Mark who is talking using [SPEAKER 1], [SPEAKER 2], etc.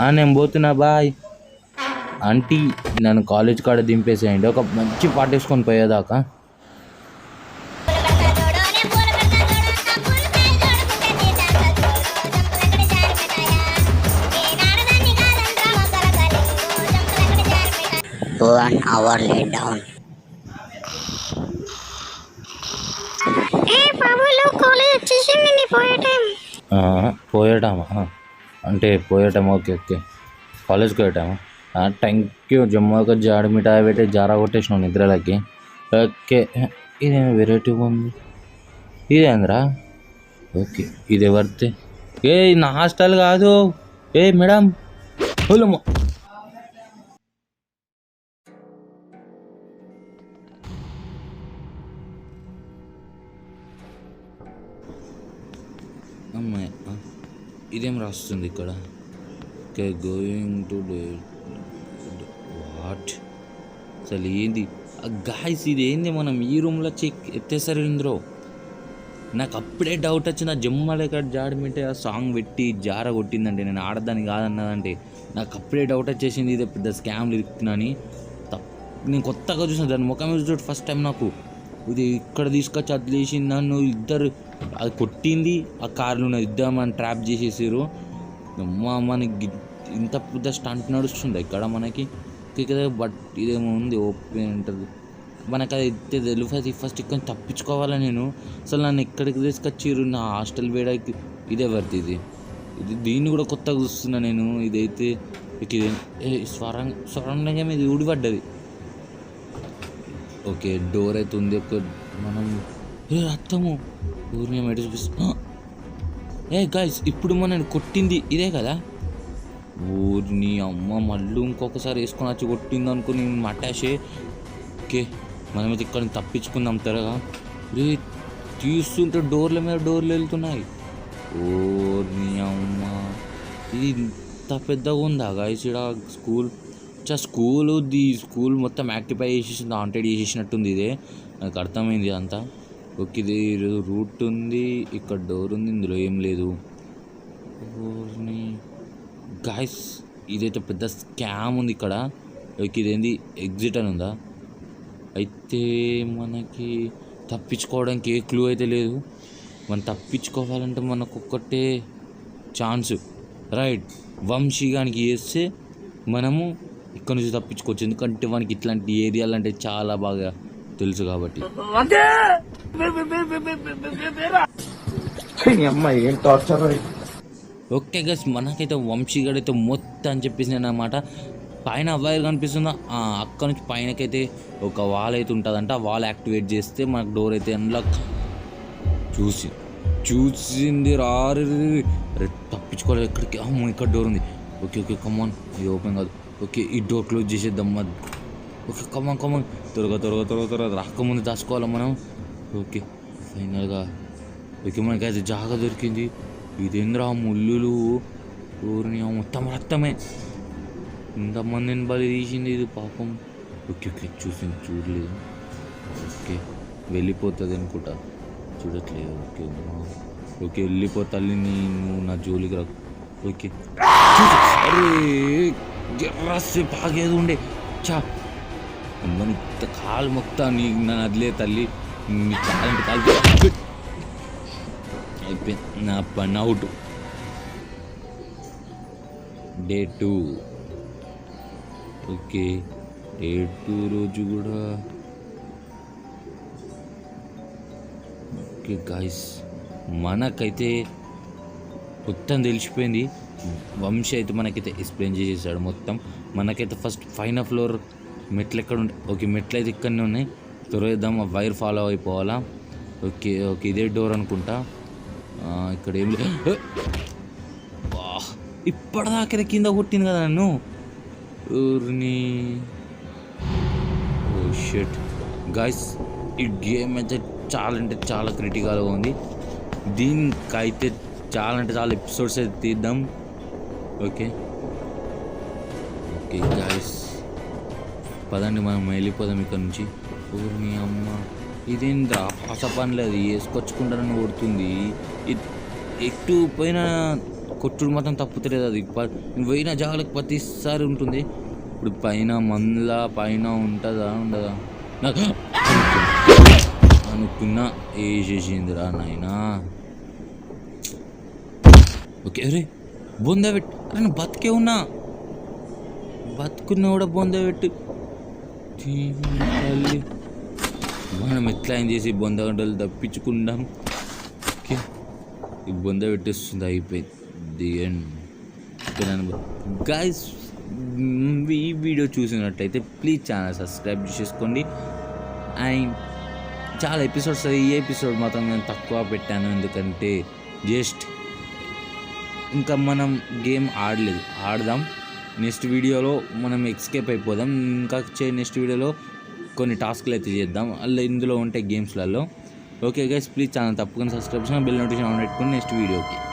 [SPEAKER 1] ఆ, నేను పోతున్నా బాయ్. ఆంటీ నన్ను కాలేజ్ కాడ దింపేసేయండి. ఒక మంచి పాట వేసుకొని పోయేదాకా.
[SPEAKER 2] One hour later. down.
[SPEAKER 3] ఏ బాబులు కాలేజ్ వచ్చేసింది నీ పోయే టైం
[SPEAKER 1] ఆ, పోయేటామా? అంటే పోయేటాం ఓకే ఓకే. కాలేజ్కి పోయేటమా? థ్యాంక్ యూ జమ్మక జాడి మిఠాయి పెట్టి జారా కొట్టేసినావు నిద్రలకి. ఓకే. ఇదేమో వెరైటీగా ఉంది? ఇదేంద్రా ఓకే. ఇది ఎవరితే ఏ నా హాస్టల్ కాదు. ఏ మేడం. హోలమ్మ అమ్మాయి ఇదేం రాస్తుంది ఇక్కడ? ఓకే గోయింగ్ టు వాట్ అసలు ఏంది? గాయస్ ఇది ఏంది మనం ఈ రూమ్లో చెక్ ఎత్తేసారు ఇందులో? నాకు అప్పుడే డౌట్ వచ్చిన జమ్మల ఇక్కడ జాడమింటే ఆ సాంగ్ పెట్టి జార కొట్టిందంటే నేను ఆడదానికి కాదన్నదంటే నాకు అప్పుడే డౌట్ వచ్చేసింది. ఇది పెద్ద స్కామ్ అని. నేను కొత్తగా చూసిన దాని ముఖం చూడు ఫస్ట్ టైం నాకు. ఇది ఇక్కడ తీసుకొచ్చి వదిలేసింది నన్ను ఇద్దరు. అది కొట్టింది ఆ కార్లు ఉన్న ఇద్దరు మనం ట్రాప్ చేసేసారు. అమ్మా మనకి ఇంత పెద్ద స్టంట్ నడుస్తుంది ఇక్కడ మనకి. ఇక్కడ బట్ ఇదేమో ఉంది ఓపెన్ ఉంటుంది మనకు అది ఎత్తే తెలుసు ఫస్ట్ ఇక్కడ తప్పించుకోవాలా నేను. అసలు నన్ను ఎక్కడికి తీసుకొచ్చిర్రు? నా హాస్టల్ వేడకి. ఇదే వర్త్ ఇది? ఇది దీన్ని కూడా కొత్తగా చూస్తున్నా నేను. ఇదైతే ఇక ఇది స్వరం స్వరంగం ఇది ఊడిపడ్డది. ఓకే డోర్ అయితే ఉంది ఒక మనం ఏ అత్తము. ఊరిని మెడ చూపిస్తా ఏ గాయస్ ఇప్పుడు మనం కొట్టింది ఇదే కదా? ఊరిని అమ్మ మళ్ళీ ఇంకొకసారి వేసుకొని వచ్చి కొట్టింది అనుకుని మటాషే. ఓకే మనమైతే ఇక్కడ తప్పించుకుందాం త్వరగా రే తీస్తుంటే డోర్ల మీద డోర్లు వెళ్తున్నాయి. ఓర్ని అమ్మ ఇది ఇంత పెద్దగా ఉందా గాయస్ ఇక్కడ స్కూల్ చా స్కూల్ ది స్కూల్ మొత్తం యాక్టిఫై చేసేసింది ఆంటెడ్ చేసేసినట్టుంది ఇదే. నాకు అర్థమైంది అంతా ఓకే ఇది రూట్ ఉంది ఇక్కడ డోర్ ఉంది ఇందులో ఏం లేదు. గాయస్ ఇదైతే పెద్ద స్కామ్ ఉంది ఇక్కడ. ఓకే ఇదేంది? ఎగ్జిట్ అని ఉందా? అయితే మనకి తప్పించుకోవడానికి ఏ క్లూ అయితే లేదు. మనం తప్పించుకోవాలంటే మనకు ఒక్కటే ఛాన్స్ రైట్ వంశీగానికి వేస్తే మనము ఇక్కడ నుంచి తప్పించుకోవచ్చు. ఎందుకంటే వానికి ఇట్లాంటి ఏరియాలు అంటే చాలా బాగా తెలుసు కాబట్టి. ఓకే గస్ మనకైతే వంశీగాడు అయితే మొత్తం అని చెప్పేసి నేను అనమాట పైన వైర్ కనిపిస్తుందా? ఆ, అక్కడ నుంచి పైనకైతే ఒక వాల్ అయితే ఉంటుందంట. ఆ వాల్ యాక్టివేట్ చేస్తే మనకు డోర్ అయితే అన్లాక్ చూసి చూసింది రారు తప్పించుకోలేదు ఎక్కడికి? అమ్మ ఇక్కడ డోర్ ఉంది. ఓకే ఓకే కమాన్ ఇది ఓపెన్ కాదు. ఓకే ఈ డోర్ క్లోజ్ చేసేద్దాం మరి ఓకే కమ్మ కమాన్ త్వరగా త్వరగా త్వరగా త్వరగా రాకముందు దాచుకోవాలి మనం? ఓకే ఫైనల్గా ఓకే మనకైతే జాగా దొరికింది. ఇదేంద్రా ముళ్ళులు ఊరిని ఆ మొత్తం రక్తమే. ఇంతమందిని బలి తీసింది ఇది పాపం. ఓకే ఓకే చూసింది చూడలేదు. ఓకే వెళ్ళిపోతుంది అనుకుంటా. చూడట్లేదు ఓకే ఓకే వెళ్ళిపో తల్లి నేను నా జోలికి రా. ఓకే. అరే! గిర్రస్సే బాగేది ఉండే చా అమ్మని కాలు మొక్తా నీ నా అదిలే తల్లి నీ కాలంటే కాలు అయిపోయింది నా పని out day two okay day two రోజు కూడా ఓకే గాయస్ మనకైతే మొత్తం తెలిసిపోయింది వంశీ అయితే మనకైతే ఎక్స్ప్లెయిన్ చేసేసాడు మొత్తం. మనకైతే ఫస్ట్ పైన ఫ్లోర్ మెట్లు ఎక్కడ ఉంటాయి ఓకే మెట్లు అయితే ఇక్కడనే ఉన్నాయి. త్వరవేద్దాం ఆ వైర్ ఫాలో అయిపోవాలా? ఓకే ఓకే ఇదే డోర్ అనుకుంటా. ఇక్కడ ఏం లేదు ఇప్పటిదాకా కింద కొట్టింది కదా నన్ను. ఊరిని. ఓ షెట్ గాయస్ ఈ గేమ్ అయితే చాలా అంటే చాలా క్రిటికల్గా ఉంది. దీనికైతే చాలా అంటే చాలా ఎపిసోడ్స్ అయితే తీద్దాం. ఓకే. ఓకే గాయస్ పదండి మనం వెళ్ళిపోదాం ఇక్కడ నుంచి. ఊరిని అమ్మ. ఇదేంద్రా? పాస పనిలేదు వేసుకొచ్చుకుంటానని కొడుతుంది. ఎటు పోయినా కొట్టుడు మాత్రం తప్పుతలేదు అది. పోయిన జాగాలకు ప్రతిసారి ఉంటుంది. ఇప్పుడు పైన మందుల పైన ఉంటుందా ఉండదా? నాకు అనుకున్నా వేసేసిందిరా నాయనా? ఓకే అరే! బొంద పెట్టి అరే నేను బతికే ఉన్నా. బతుకున్నా కూడా బొంద పెట్టి తల్లి. మనం ఎట్లా ఏం చేసి బొంద గంటలు తప్పించుకుందాం? ఓకే. ఈ బొంద పెట్టేస్తుంది అయిపోయింది. అండ్ గాయస్ ఈ వీడియో చూసినట్లయితే ప్లీజ్ ఛానల్ సబ్స్క్రైబ్ చేసుకోండి అండ్ చాలా ఎపిసోడ్స్ ఈ ఎపిసోడ్ మాత్రం నేను తక్కువ పెట్టాను. ఎందుకంటే జస్ట్ ఇంకా మనం గేమ్ ఆడలేదు. ఆడదాం. నెక్స్ట్ వీడియోలో మనం ఎక్స్కేప్ అయిపోదాం. ఇంకా చే నెక్స్ట్ వీడియోలో కొన్ని టాస్క్లు అయితే చేద్దాం. అలా ఇందులో ఉంటాయి గేమ్స్లలో. ఓకే గైస్ ప్లీజ్ ఛానల్ తప్పకుండా సబ్స్క్రైబ్ బెల్ నోటిఫికేషన్ ఆన్ పెట్టుకుని నెక్స్ట్ వీడియోకి.